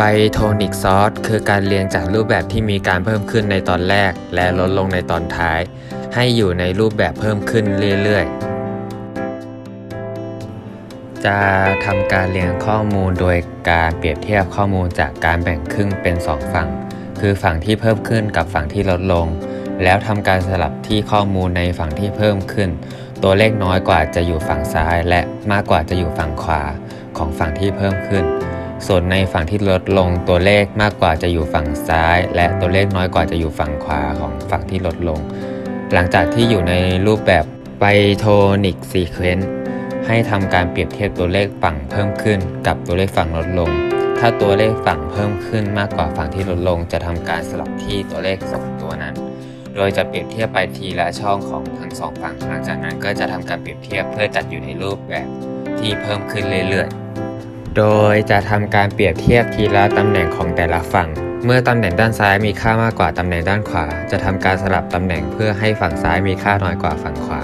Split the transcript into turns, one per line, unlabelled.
ไบโทนิกซอร์สคือการเรียงจากรูปแบบที่มีการเพิ่มขึ้นในตอนแรก และลดลงในตอนท้าย ให้อยู่ในรูปแบบเพิ่มขึ้นเรื่อยๆ จะทำการเรียงข้อมูลโดยการเปรียบเทียบข้อมูลจากการแบ่งครึ่งเป็น 2 ฝั่ง คือฝั่งที่เพิ่มขึ้นกับฝั่งที่ลดลง แล้วทำการสลับที่ข้อมูลในฝั่งที่เพิ่มขึ้น ตัวเลขน้อยกว่าจะอยู่ฝั่งซ้าย และมากกว่าจะอยู่ฝั่งขวาของฝั่งที่เพิ่มขึ้น ส่วนในฝั่งที่ลดลงตัวเลขมากกว่าจะอยู่ฝั่งซ้าย และตัวเลขน้อยกว่าจะอยู่ฝั่งขวาของฝั่งที่ลดลง หลังจากที่อยู่ในรูปแบบไบโทนิกซีเควนต์ให้ทำการเปรียบเทียบตัวเลขฝั่งเพิ่มขึ้น กับตัวเลขฝั่งลดลง ถ้าตัวเลขฝั่งเพิ่มขึ้นมากกว่าฝั่งที่ลดลง จะทำการสลับที่ตัวเลขสองตัวนั้น โดยจะเปรียบเทียบไปทีละช่องของทั้งสองฝั่งหลังจากนั้นก็จะทำการเปรียบเทียบเพื่อจัดอยู่ในรูปแบบที่เพิ่มขึ้นเรื่อยๆ โดยจะทำการเปรียบเทียบทีละตำแหน่งของแต่ละฝั่ง เมื่อตำแหน่งด้านซ้ายมีค่ามากกว่าตำแหน่งด้านขวา จะทำการสลับตำแหน่งเพื่อให้ฝั่งซ้ายมีค่าน้อยกว่าฝั่งขวา